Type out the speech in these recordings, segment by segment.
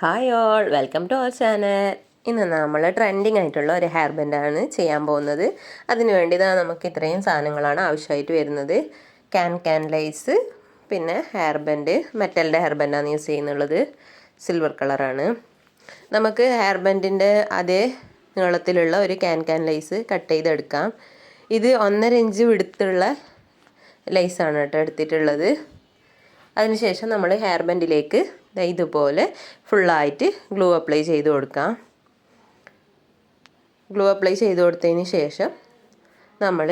Hi all welcome to our channel ഇന്ന് നമ്മൾ trending ആയിട്ടുള്ള ഒരു ഹെയർ ബെൻഡാണ് ചെയ്യാൻ പോകുന്നത്. അതിന് വേണ്ടി നമുക്ക് ഇത്രയും സാധനങ്ങളാണ് ആവശ്യമായിട്ട് വരുന്നത്. ക്യാൻ ക്യാൻ ലൈസ് പിന്നെ ഹെയർ ബാൻഡ് മെറ്റലിന്റെ ഹെയർ ബെൻഡാണ് യൂസ് ചെയ്യുന്നുള്ളത്. സിൽവർ കളറാണ് നമുക്ക് ഹെയർ ബെൻഡിന്റെ അതേ നീളത്തിലുള്ള ഒരു ക്യാൻ ക്യാൻ ലൈസ് കട്ട് ചെയ്തെടുക്കാം. ഇത് ഒന്നര ഇഞ്ച് വിടുത്തുള്ള ലൈസാണ് കേട്ടോ എടുത്തിട്ടുള്ളത്. അതിനുശേഷം നമ്മൾ ഹെയർ ബാൻഡിലേക്ക് ഇതുപോലെ ഫുള്ളായിട്ട് ഗ്ലൂ അപ്ലൈ ചെയ്ത് കൊടുക്കാം. ഗ്ലൂ അപ്ലൈ ചെയ്ത് കൊടുത്തതിന് ശേഷം നമ്മൾ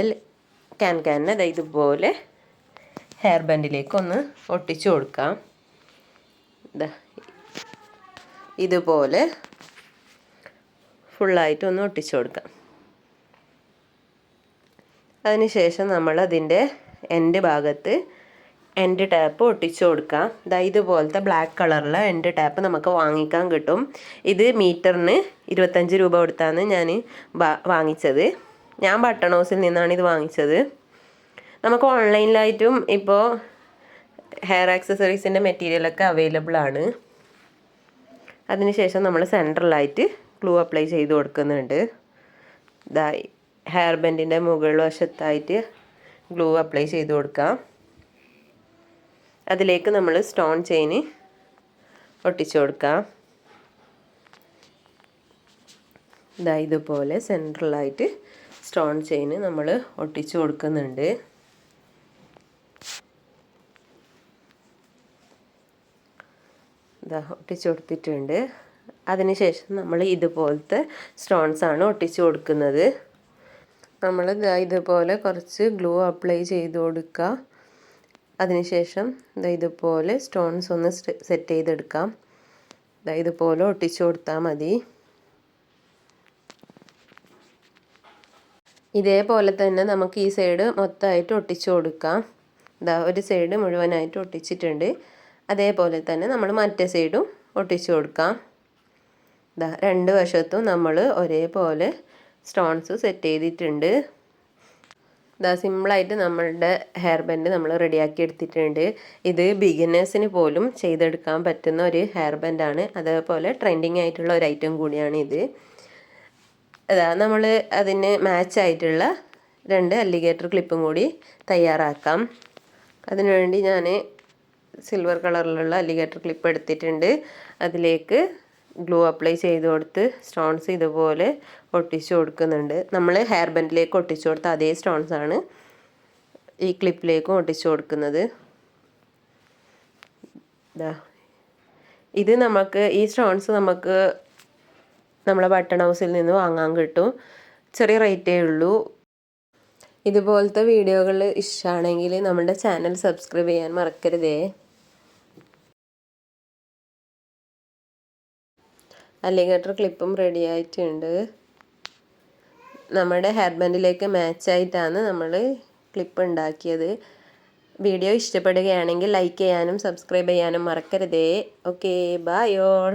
ക്യാൻ ക്യാനെ ഇതുപോലെ ഹെയർ ബാൻഡിലേക്ക് ഒന്ന് ഒട്ടിച്ചു കൊടുക്കാം. ഇതുപോലെ ഫുള്ളായിട്ട് ഒന്ന് ഒട്ടിച്ചു കൊടുക്കാം. അതിനുശേഷം നമ്മൾ അതിന്റെ എന്റെ ഭാഗത്ത് എൻഡ് ടാപ്പ് ഒട്ടിച്ചു കൊടുക്കാം. ഇതാ ഇതുപോലത്തെ ബ്ലാക്ക് കളറിലെ എൻഡ് ടാപ്പ് നമുക്ക് വാങ്ങിക്കാൻ കിട്ടും. ഇത് മീറ്ററിന് ഇരുപത്തഞ്ച് രൂപ കൊടുത്താണ് ഞാൻ വാങ്ങിച്ചത്. ഞാൻ ബട്ടൺ ഹൗസിൽ നിന്നാണ് ഇത് വാങ്ങിച്ചത്. നമുക്ക് ഓൺലൈനിലായിട്ടും ഇപ്പോൾ ഹെയർ ആക്സസറീസിന്റെ മെറ്റീരിയലൊക്കെ അവൈലബിൾ ആണ്. അതിനുശേഷം നമ്മൾ സെൻട്രലായിട്ട് ഗ്ലൂ അപ്ലൈ ചെയ്ത് കൊടുക്കുന്നുണ്ട്. ഇതായി ഹെയർ ബെൻഡിന്റെ മുകൾ വശത്തായിട്ട് ഗ്ലൂ അപ്ലൈ ചെയ്ത് കൊടുക്കാം. അതിലേക്ക് നമ്മൾ സ്റ്റോൺ ചെയിന് ഒട്ടിച്ചു കൊടുക്കാം. ഇതാ ഇതുപോലെ സെൻട്രലായിട്ട് സ്റ്റോൺ ചെയിന് നമ്മൾ ഒട്ടിച്ചു കൊടുക്കുന്നുണ്ട്. ഇതാ ഒട്ടിച്ചു കൊടുത്തിട്ടുണ്ട്. അതിനുശേഷം നമ്മൾ ഇതുപോലത്തെ സ്റ്റോൺസ് ആണ് ഒട്ടിച്ചു കൊടുക്കുന്നത്. നമ്മൾ ഇതുപോലെ കുറച്ച് ഗ്ലൂ അപ്ലൈ ചെയ്ത് കൊടുക്കുക അതിനുശേഷം ഇതുപോലെ സ്റ്റോൺസ് ഒന്ന് സെറ്റ് ചെയ്തെടുക്കാം. ഇതുപോലെ ഒട്ടിച്ചു കൊടുത്താൽ മതി. ഇതേപോലെ തന്നെ നമുക്ക് ഈ സൈഡ് മൊത്തമായിട്ട് ഒട്ടിച്ചു കൊടുക്കാം. ഇതാ ഒരു സൈഡ് മുഴുവനായിട്ട് ഒട്ടിച്ചിട്ടുണ്ട്. അതേപോലെ തന്നെ നമ്മൾ മറ്റേ സൈഡും ഒട്ടിച്ചു കൊടുക്കാം. ഇതാ രണ്ട് വശത്തും നമ്മൾ ഒരേപോലെ സ്റ്റോൺസ് സെറ്റ് ചെയ്തിട്ടുണ്ട്. സിമ്പിളായിട്ട് നമ്മളുടെ ഹെയർ ബാൻഡ് നമ്മൾ റെഡിയാക്കി എടുത്തിട്ടുണ്ട്. ഇത് ബിഗിനേഴ്സിന് പോലും ചെയ്തെടുക്കാൻ പറ്റുന്ന ഒരു ഹെയർ ബാൻഡാണ് അതേപോലെ ട്രെൻഡിങ് ആയിട്ടുള്ള ഒരു ഐറ്റം കൂടിയാണ് ഇത്. അതാ നമ്മൾ അതിന് മാച്ച് ആയിട്ടുള്ള രണ്ട് അല്ലിഗേറ്റർ ക്ലിപ്പും കൂടി തയ്യാറാക്കാം. അതിനുവേണ്ടി ഞാൻ സിൽവർ കളറിലുള്ള അല്ലിഗേറ്റർ ക്ലിപ്പ് എടുത്തിട്ടുണ്ട്. അതിലേക്ക് ഗ്ലൂ അപ്ലൈ ചെയ്ത് കൊടുത്ത് സ്റ്റോൺസ് ഇതുപോലെ ഒട്ടിച്ചു കൊടുക്കുന്നുണ്ട്. നമ്മൾ ഹെയർ ബെൻഡിലേക്ക് ഒട്ടിച്ചു കൊടുത്ത അതേ സ്റ്റോൺസ് ആണ് ഈ ക്ലിപ്പിലേക്കും ഒട്ടിച്ചു കൊടുക്കുന്നത്. ഇത് നമുക്ക് ഈ സ്റ്റോൺസ് നമുക്ക് നമ്മളെ ബട്ടൺ ഹൗസിൽ നിന്ന് വാങ്ങാൻ കിട്ടും. ചെറിയ റേറ്റേ ഉള്ളൂ. ഇതുപോലത്തെ വീഡിയോകൾ ഇഷ്ടമാണെങ്കിൽ നമ്മുടെ ചാനൽ സബ്സ്ക്രൈബ് ചെയ്യാൻ മറക്കരുതേ. അലിഗേറ്റർ ക്ലിപ്പും റെഡി ആയിട്ടുണ്ട്. നമ്മുടെ ഹെയർ ബാൻഡിലേക്ക് മാച്ചായിട്ടാണ് നമ്മൾ ക്ലിപ്പ് ഉണ്ടാക്കിയത്. വീഡിയോ ഇഷ്ടപ്പെടുകയാണെങ്കിൽ ലൈക്ക് ചെയ്യാനും സബ്സ്ക്രൈബ് ചെയ്യാനും മറക്കരുതേ. Okay bye all